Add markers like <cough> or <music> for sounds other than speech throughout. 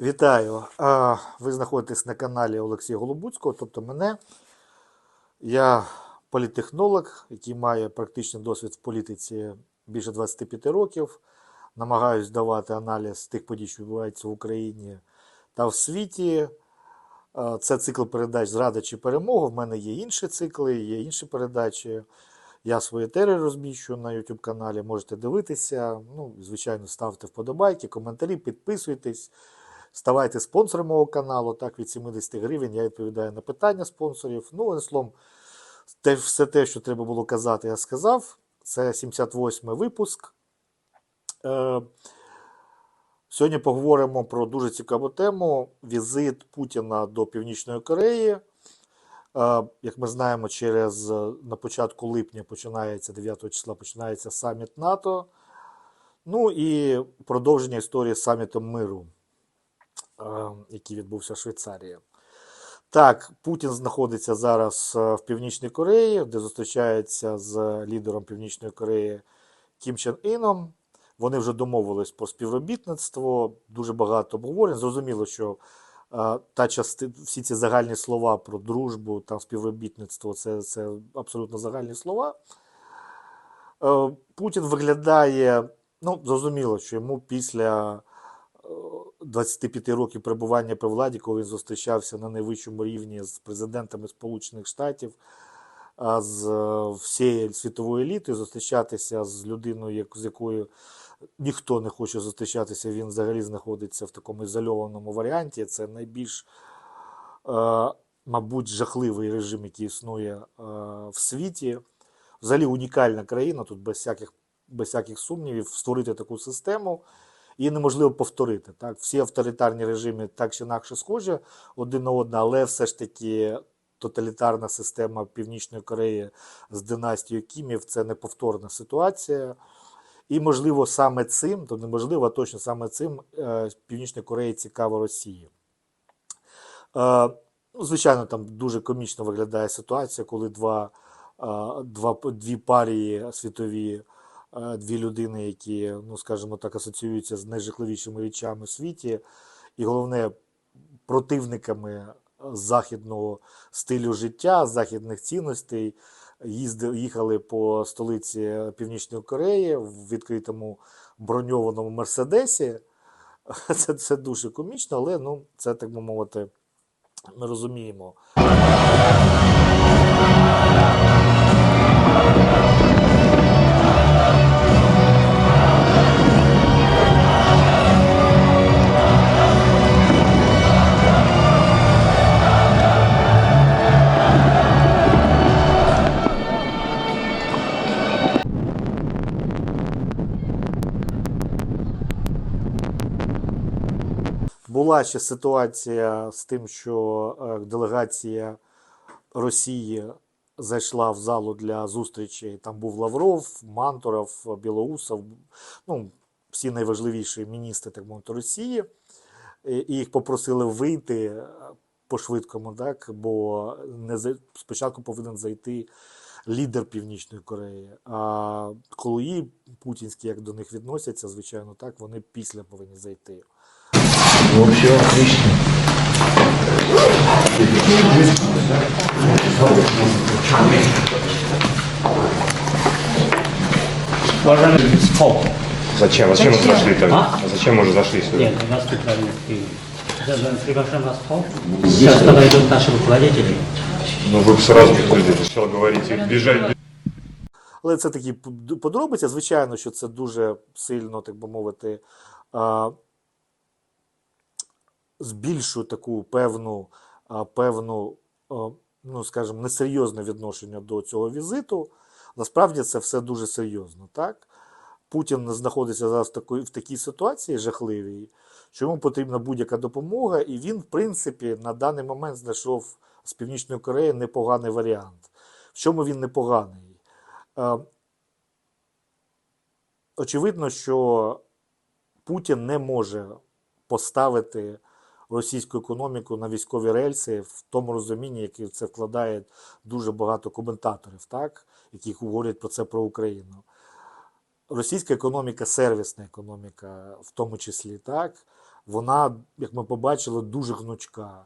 Вітаю! Ви знаходитесь на каналі Олексія Голубуцького, тобто мене. Я політтехнолог, який має практичний досвід в політиці більше 25 років. Намагаюсь давати аналіз тих подій, що відбуваються в Україні та в світі. Це цикл передач Зрада чи перемога. В мене є інші цикли, є інші передачі. Я свої етери розміщу на YouTube каналі, можете дивитися. Ну, звичайно, ставте вподобайки, коментарі, підписуйтесь. Ставайте спонсором мого каналу. Так, від 70 гривень я відповідаю на питання спонсорів. Ну, словом, те, все те, що треба було казати, я сказав. Це 78-й випуск. Е, сьогодні поговоримо про дуже цікаву тему: візит Путіна до Північної Кореї. Е, як ми знаємо, через е, на початку липня починається 9 числа починається саміт НАТО. Ну і продовження історії з самітом миру який відбувся в Швейцарії. Так, Путін знаходиться зараз е, в Північній Кореї, де зустрічається з лідером Північної Кореї Кім Чен Іном. Вони вже домовились про співробітництво, дуже багато обговорень. Зрозуміло, що е, та части, всі ці загальні слова про дружбу та співробітництво це, це абсолютно загальні слова. Е, Путін виглядає, ну, зрозуміло, що йому після е, 25 років перебування при владі, коли він зустрічався на найвищому рівні з президентами Сполучених Штатів, з е, всією світовою елітою, зустрічатися з людиною, з якою ніхто не хоче зустрічатися, він взагалі знаходиться в такому ізольованому варіанті. Це найбільш, е, мабуть, жахливий режим, який існує е, в світі. Взагалі унікальна країна, тут без всяких, без всяких сумнівів, створити таку систему її неможливо повторити. Так? Всі авторитарні режими так чи інакше схожі один на одне, але все ж таки тоталітарна система Північної Кореї з династією Кімів це неповторна ситуація. І, можливо, саме цим, то неможливо, а точно саме цим е, Північна Корея цікава Росії. Е, ну, звичайно, там дуже комічно виглядає ситуація, коли два, е, два, дві парії світові, дві людини, які, ну скажімо так, асоціюються з найжахливішими речами в світі, і головне, противниками західного стилю життя, західних цінностей, їздили, їхали по столиці Північної Кореї в відкритому броньованому Мерседесі. <laughs> Це, це дуже комічно, але ну, це так би мовити, ми розуміємо. Була ще ситуація з тим, що е, делегація Росії зайшла в залу для зустрічі. Там був Лавров, Мантуров, Білоусов, ну, всі найважливіші міністри так мовити, Росії. І їх попросили вийти е, по-швидкому, так, бо не спочатку повинен зайти лідер Північної Кореї. А колої путінські, як до них відносяться, звичайно, так, вони після повинні зайти. Ну, все отлично. Уважаемый Скоп. Зачем? Зачем мы Зачем? зашли тогда? А? Зачем мы уже зашли сюда? Нет, у нас тут правильно приняли. Даже приглашаем вас в холл. Сейчас туда идут наши руководители. Ну вы бы сразу подождите, сначала говорите, бежать, Але це такі п- подробиці. Звичайно, що це дуже сильно, так би мовити, а, збільшує таку певну, певну, ну скажімо, несерйозне відношення до цього візиту. Насправді це все дуже серйозно, так? Путін знаходиться зараз в такій, в такій ситуації жахливій, що йому потрібна будь-яка допомога, і він, в принципі, на даний момент знайшов з Північної Кореї непоганий варіант. В чому він непоганий? Очевидно, що Путін не може поставити російську економіку на військові рельси в тому розумінні, яке це вкладає дуже багато коментаторів, так, які говорять про це про Україну. Російська економіка сервісна економіка, в тому числі, так. вона, як ми побачили, дуже гнучка.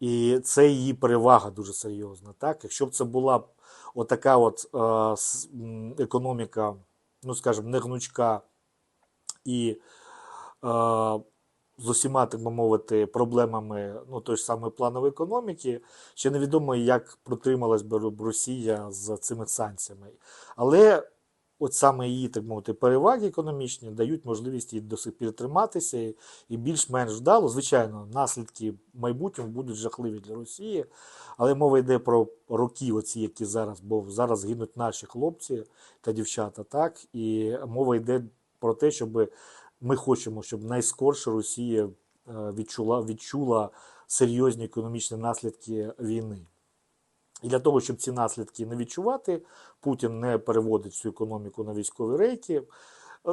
І це її перевага дуже серйозна. Так? Якщо б це була отака от, е, економіка, ну скажімо, не гнучка і е, з усіма, так би мовити, проблемами ну, той ж самої планової економіки, ще невідомо, як протрималась би Росія з цими санкціями. Але от саме її, так мовити, переваги економічні дають можливість їй до сих пір триматися і, більш-менш вдало. Звичайно, наслідки в майбутньому будуть жахливі для Росії, але мова йде про роки, оці, які зараз, бо зараз гинуть наші хлопці та дівчата, так, і мова йде про те, щоб ми хочемо, щоб найскорше Росія е, відчула, відчула серйозні економічні наслідки війни. І для того, щоб ці наслідки не відчувати, Путін не переводить всю економіку на військові рейки.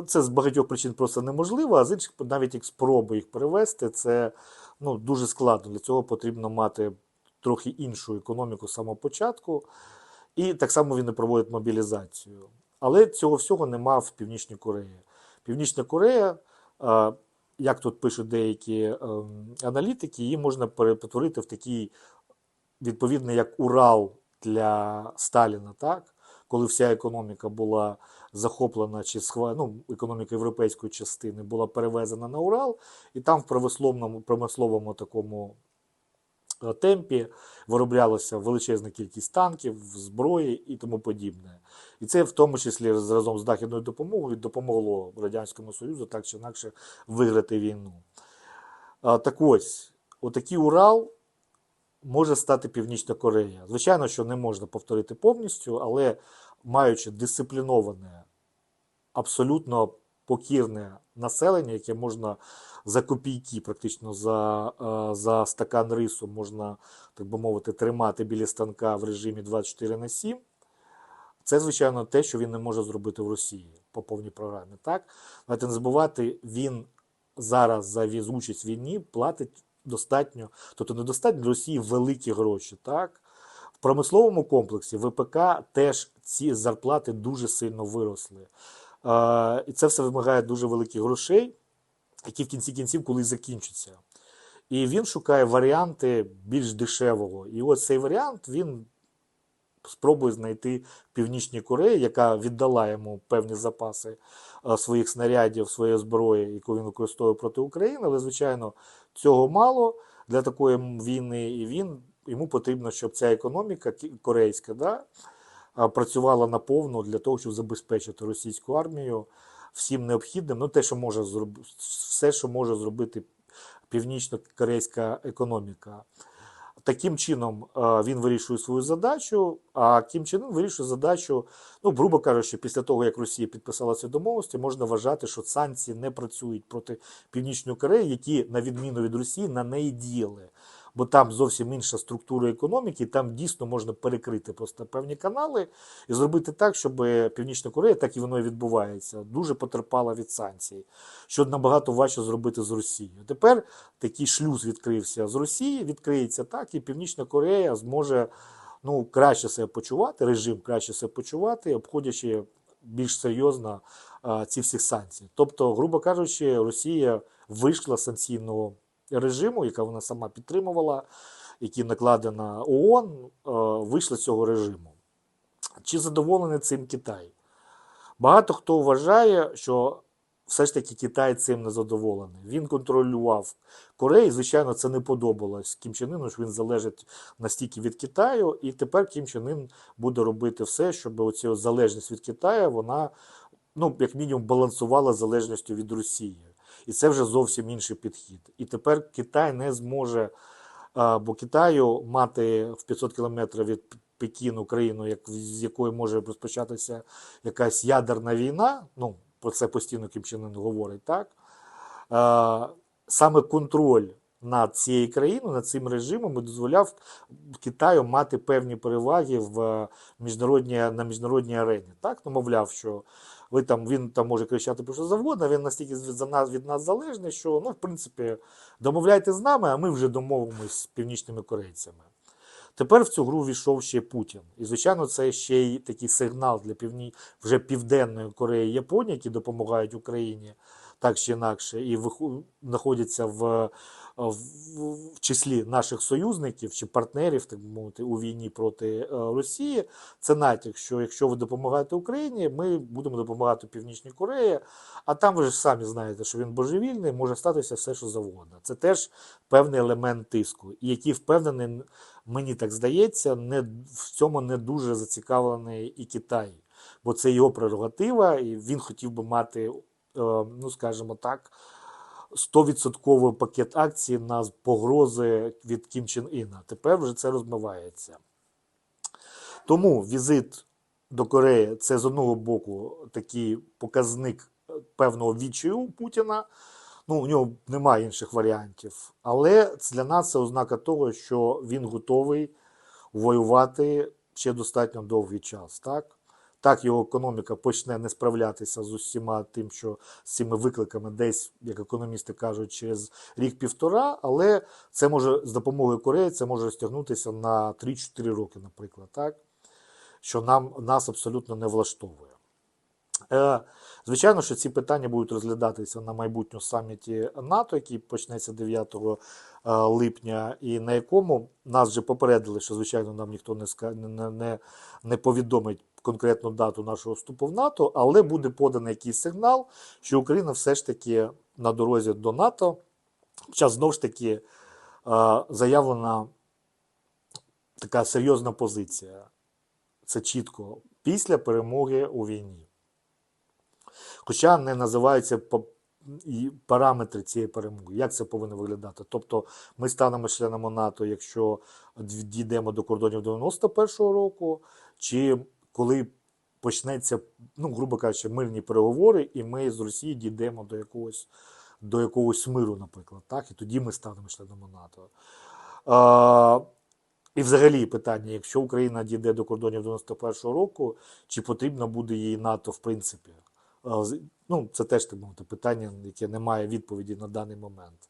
Це з багатьох причин просто неможливо, а з інших навіть як спроби їх перевести, це ну, дуже складно. Для цього потрібно мати трохи іншу економіку з самого початку. І так само він не проводить мобілізацію. Але цього всього нема в Північній Кореї. Північна Корея, як тут пишуть деякі ем, аналітики, її можна перетворити в такий відповідний як Урал для Сталіна, так? коли вся економіка була захоплена чи схва... ну, економіка європейської частини була перевезена на Урал, і там в промисловому, такому темпі вироблялася величезна кількість танків, зброї і тому подібне. І це в тому числі разом з західною допомогою допомогло Радянському Союзу так чи інакше виграти війну. Так ось, отакий Урал може стати Північна Корея. Звичайно, що не можна повторити повністю, але маючи дисципліноване, абсолютно покірне населення, яке можна за копійки, практично за, е, за стакан рису, можна, так би мовити, тримати біля станка в режимі 24 на 7. Це, звичайно, те, що він не може зробити в Росії по повній програмі. Так? Давайте не забувати, він зараз за участь в війні платить достатньо, тобто недостатньо для Росії великі гроші. Так? В промисловому комплексі ВПК теж ці зарплати дуже сильно виросли. І це все вимагає дуже великих грошей, які в кінці кінців колись закінчаться. І він шукає варіанти більш дешевого. І от цей варіант він спробує знайти в Північній Кореї, яка віддала йому певні запаси своїх снарядів, своєї зброї, яку він використовує проти України. Але, звичайно, цього мало для такої війни, і він йому потрібно, щоб ця економіка корейська да, працювала наповну для того, щоб забезпечити російську армію всім необхідним. Ну, те, що може зробити, все, що може зробити північно-корейська економіка. Таким чином він вирішує свою задачу, а Кім Чен вирішує задачу, ну, грубо кажучи, після того, як Росія підписала ці домовленості, можна вважати, що санкції не працюють проти Північної Кореї, які, на відміну від Росії, на неї діяли. Бо там зовсім інша структура економіки, там дійсно можна перекрити просто певні канали і зробити так, щоб Північна Корея, так і воно і відбувається, дуже потерпала від санкцій, що набагато важче зробити з Росією. Тепер такий шлюз відкрився з Росії, відкриється так, і Північна Корея зможе ну, краще себе почувати, режим краще себе почувати, обходячи більш серйозно а, ці всі санкції. Тобто, грубо кажучи, Росія вийшла з санкційного режиму, яка вона сама підтримувала, який накладена ООН, е, вийшла з цього режиму. Чи задоволений цим Китай? Багато хто вважає, що все ж таки Китай цим не задоволений. Він контролював Корею. Звичайно, це не подобалось Кім Чен Ыну, що він залежить настільки від Китаю, і тепер Кім Чен Ын буде робити все, щоб оця залежність від Китаю, вона, ну, як мінімум, балансувала залежністю від Росії. І це вже зовсім інший підхід. І тепер Китай не зможе, бо Китаю мати в 500 кілометрів від Пекіну країну, як, з якої може розпочатися якась ядерна війна, ну, про це постійно Кім Чен говорить, так? Саме контроль над цією країною, над цим режимом і дозволяв Китаю мати певні переваги в міжнародній, на міжнародній арені. Так, ну, мовляв, що ви там, він там може кричати про що завгодно, він настільки за нас, від нас залежний, що, ну, в принципі, домовляйте з нами, а ми вже домовимось з північними корейцями. Тепер в цю гру війшов ще Путін. І, звичайно, це ще й такий сигнал для півні... вже Південної Кореї і Японії, які допомагають Україні. так чи інакше, і виху- знаходяться в, в, в числі наших союзників чи партнерів, так би мовити, у війні проти е, Росії, це натяк, що якщо ви допомагаєте Україні, ми будемо допомагати Північній Кореї, а там ви ж самі знаєте, що він божевільний, може статися все, що завгодно. Це теж певний елемент тиску, який впевнений, мені так здається, не в цьому не дуже зацікавлений і Китай, бо це його прерогатива, і він хотів би мати, е, ну скажімо так. 100% пакет акцій на погрози від Кім Чен Іна. Тепер вже це розмивається. Тому візит до Кореї це з одного боку такий показник певного відчаю Путіна. Ну, у нього немає інших варіантів. Але для нас це ознака того, що він готовий воювати ще достатньо довгий час. Так, так його економіка почне не справлятися з усіма тим, що з цими викликами десь, як економісти кажуть, через рік-півтора, але це може з допомогою Кореї це може розтягнутися на 3-4 роки, наприклад, так? що нам, нас абсолютно не влаштовує. Е, Звичайно, що ці питання будуть розглядатися на майбутньому саміті НАТО, який почнеться 9 е, липня, і на якому нас вже попередили, що звичайно нам ніхто не не, не, не повідомить конкретну дату нашого вступу в НАТО, але буде поданий якийсь сигнал, що Україна все ж таки на дорозі до НАТО. Хоча знову ж таки заявлена така серйозна позиція. Це чітко після перемоги у війні. Хоча не називаються і параметри цієї перемоги. Як це повинно виглядати? Тобто ми станемо членами НАТО, якщо дійдемо до кордонів 91-го року, чи коли почнеться, ну, грубо кажучи, мирні переговори, і ми з Росії дійдемо до якогось, до якогось миру, наприклад, так? і тоді ми станемо членами НАТО. А, і взагалі питання, якщо Україна дійде до кордонів 91-го року, чи потрібно буде їй НАТО в принципі? А, Ну, це теж так мовити, питання, яке не має відповіді на даний момент.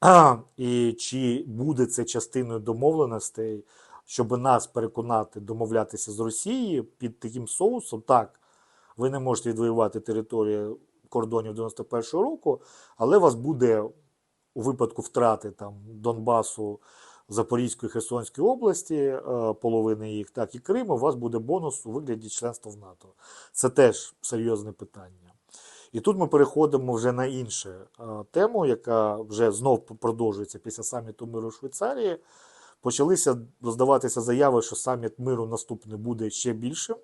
А, і чи буде це частиною домовленостей, щоб нас переконати домовлятися з Росією під таким соусом? Так, ви не можете відвоювати територію кордонів 91-го року, але вас буде у випадку втрати там Донбасу, Запорізької Херсонської області, е, половини їх, так і Криму, у вас буде бонус у вигляді членства в НАТО. Це теж серйозне питання. І тут ми переходимо вже на іншу е, тему, яка вже знов продовжується після саміту миру Швейцарії. Почалися роздаватися заяви, що саміт миру наступний буде ще більшим.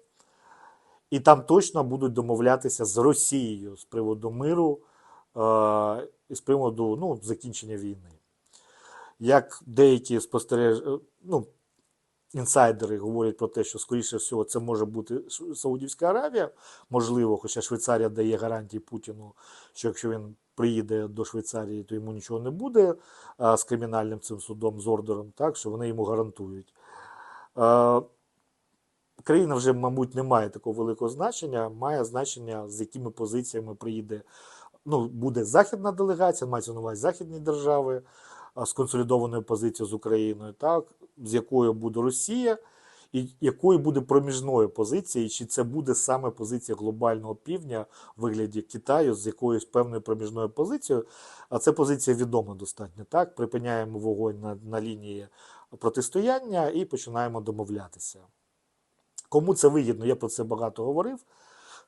І там точно будуть домовлятися з Росією з приводу миру е, і з приводу ну, закінчення війни. Як деякі спостереж... ну, інсайдери говорять про те, що, скоріше всього, це може бути Саудівська Аравія, можливо, хоча Швейцарія дає гарантії Путіну, що якщо він приїде до Швейцарії, то йому нічого не буде а, з кримінальним цим судом, з ордером, так, що вони йому гарантують. Е, Країна вже, мабуть, не має такого великого значення, має значення, з якими позиціями приїде. Ну, буде західна делегація, мається на увазі західні держави з консолідованою позицією з Україною, так, з якою буде Росія, і якою буде проміжною позицією, чи це буде саме позиція глобального півдня в вигляді Китаю з якоюсь певною проміжною позицією. А це позиція відома достатньо. Так, припиняємо вогонь на, на лінії протистояння і починаємо домовлятися. Кому це вигідно, я про це багато говорив.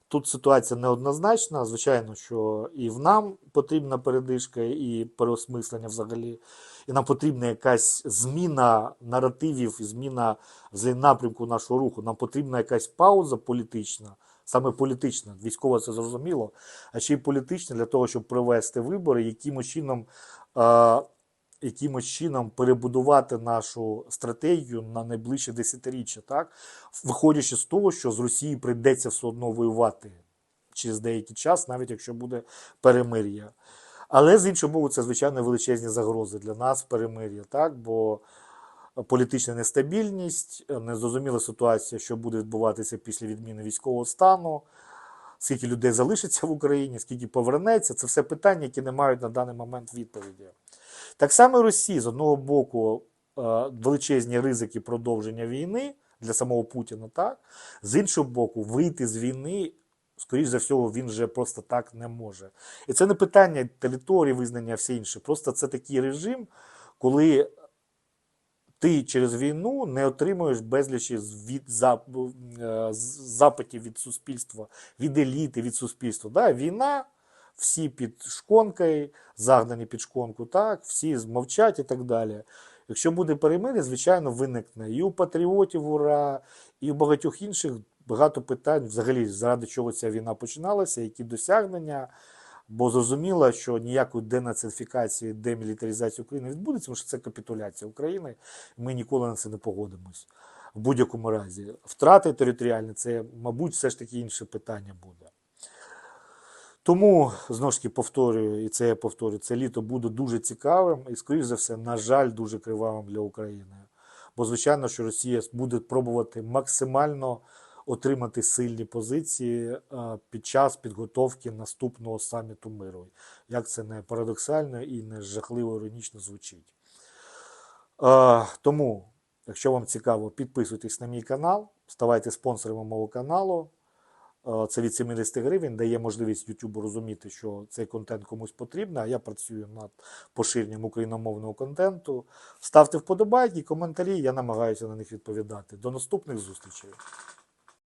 Тут ситуація неоднозначна. Звичайно, що і в нам потрібна передишка, і переосмислення взагалі. І нам потрібна якась зміна наративів і зміна напрямку нашого руху. Нам потрібна якась пауза політична, саме політична, військова це зрозуміло, а ще й політична для того, щоб провести вибори, якимось чином, якимось чином перебудувати нашу стратегію на найближче десятиріччя, так? виходячи з того, що з Росії прийдеться все одно воювати через деякий час, навіть якщо буде перемир'я. Але з іншого боку, це звичайно величезні загрози для нас перемир'я, так? бо політична нестабільність, незрозуміла ситуація, що буде відбуватися після відміни військового стану, скільки людей залишиться в Україні, скільки повернеться, це все питання, які не мають на даний момент відповіді. Так само і Росія, з одного боку, е, величезні ризики продовження війни для самого Путіна, так? з іншого боку, вийти з війни скоріш за всього, він вже просто так не може. І це не питання території, визнання, все інше. Просто це такий режим, коли ти через війну не отримуєш безлічі від е, запитів від суспільства, від еліти, від суспільства. Да? Війна, всі під шконкою, загнані під шконку, так, всі мовчать і так далі. Якщо буде перемир'я, звичайно, виникне і у патріотів ура, і у багатьох інших багато питань, взагалі, заради чого ця війна починалася, які досягнення. Бо зрозуміло, що ніякої денацифікації, демілітаризації України відбудеться, тому що це капітуляція України. Ми ніколи на це не погодимось. В будь-якому разі. Втрати територіальні це, мабуть, все ж таки інше питання буде. Тому, знову ж таки, повторюю, і це я повторюю, це літо буде дуже цікавим і, скоріш за все, на жаль, дуже кривавим для України. Бо, звичайно, що Росія буде пробувати максимально отримати сильні позиції е, під час підготовки наступного саміту миру. Як це не парадоксально і не жахливо іронічно звучить. Е, Тому, якщо вам цікаво, підписуйтесь на мій канал, ставайте спонсорами мого каналу. Е, Це від 70 гривень дає можливість YouTube розуміти, що цей контент комусь потрібен, а я працюю над поширенням україномовного контенту. Ставте вподобайки, коментарі, я намагаюся на них відповідати. До наступних зустрічей.